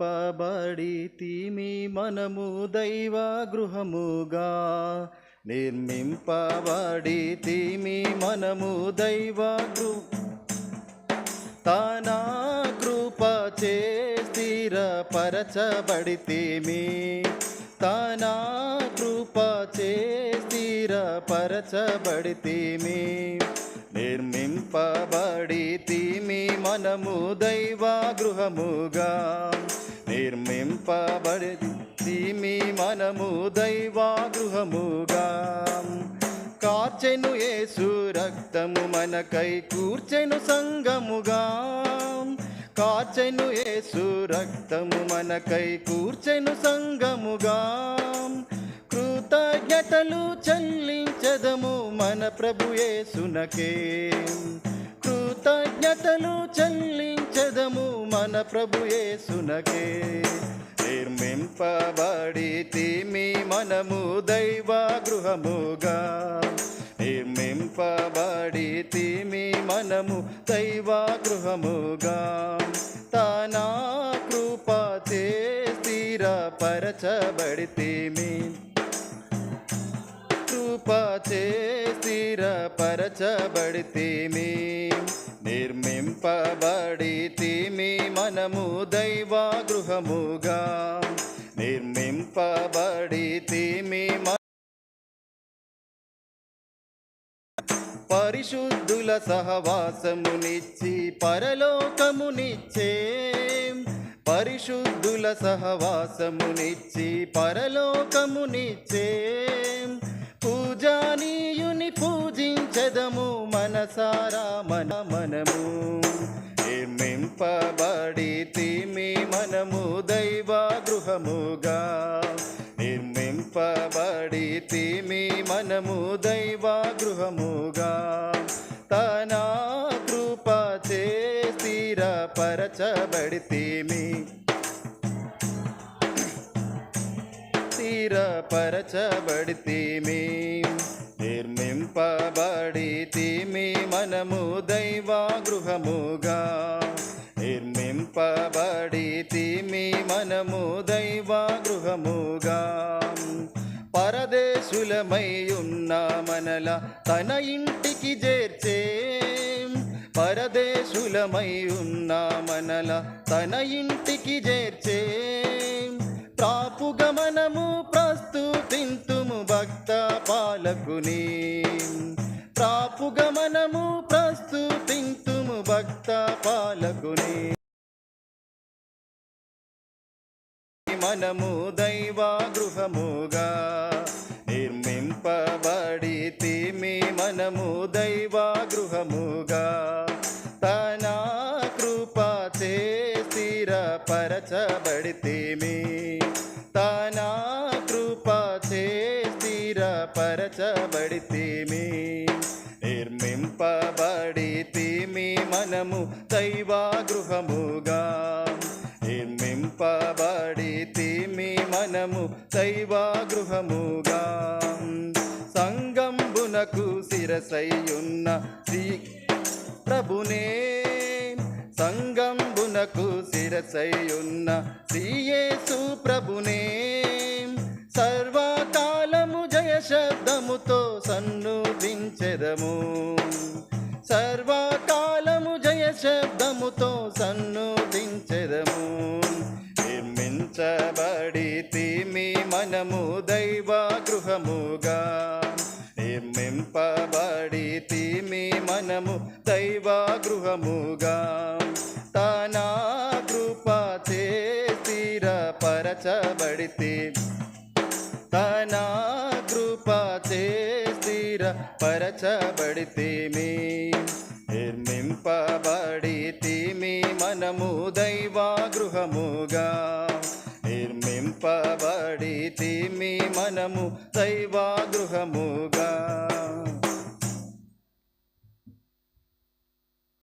పబడితిమి మనము దైవ గృహముగా. నిర్మింపబడితిమి మనము దైవ గృ తన కృప చే స్థిరపరచబడితిమి తన కృప చే నిర్మింపబడి నిర్మింపబడితిమి మనము దైవ గృహముగా. నిర్మింపబడి నిర్మింపబడితిమి మనము దైవ గృహముగా. కార్చెను ఏసు రక్తము మనకై కూర్చెను సంగముగా. కార్చెను ఏసు రక్తము మనకై కూర్చెను సంగముగా. కృతజ్ఞతలు చెల్లించదము మన ప్రభు యేసునకే. కృతజ్ఞతలు చెల్లించదము మన ప్రభు యేసునకే. నిర్మింపబడితిమి మనము దైవ గృహముగా నిర్మింపబడితిమి మనము దైవ గృహముగా తానా కృప చే స్థిరపరచబడితిమి కృప చే నిర్మింపబడి నిర్మింపబడితిమి మనము దైవా గృహముగా నిర్మింపబడితిమి మ- పరిశుద్ధుల సహవాసమునిచ్చి పరలోకమునిచ్చే పరిశుద్ధుల సహవాసమునిచ్చి పరలోకమునిచ్చే పూజానీయుని పూజించదము మనసారా మన మనము. నిర్మింపబడితిమి మనము దైవ గృహముగా నిర్మింపబడితిమి మనము దైవ గృహముగా తన కృప చే స్థిరపరచబడితిమి మనము దైవ గృహముగా నిర్మింపబడితిమి మనము దైవ గృహముగా పరదేశులమై ఉన్న మనల తన ఇంటికి చేర్చే పరదేశులమై ఉన్న మనల తన ఇంటికి చేర్చే ప్రాపుగమనము ప్రస్తుతింతుము భక్త పాలకుని భక్త పాలకుని మనము దైవ గృహముగా నిర్మింపబడితిమి మనము దైవ గృహముగా. తన కృప చే స్థిరపరచబడితిమి తన కృప చే స్థిరపరచబడితిమి నిర్మింపబడితిమి మనము దైవాగృహముగా. నిర్మింపబడితిమి మనము దైవాగృహముగా. సంగంబునకు శిరసయ్యున్న శ్రీ ప్రభునే. సంగంబునకు శిరసయ్యున్న శ్రీయేసు ప్రభునే. సర్వకాలము జయ శబ్దముతో సన్నుదించెదము సర్వకాలము శబ్దముతో సన్నుదించెదము. నిర్మించబడితిమి మనము దైవ గృహముగా నిర్మింపబడితిమి మనము దైవ గృహముగా తానా కృప చే పరచబడితే తన కృప చే మీ నిర్మింపబడితిమి మనము దైవ గృహముగా నిర్మింపబడితిమి మనము దైవ గృహముగా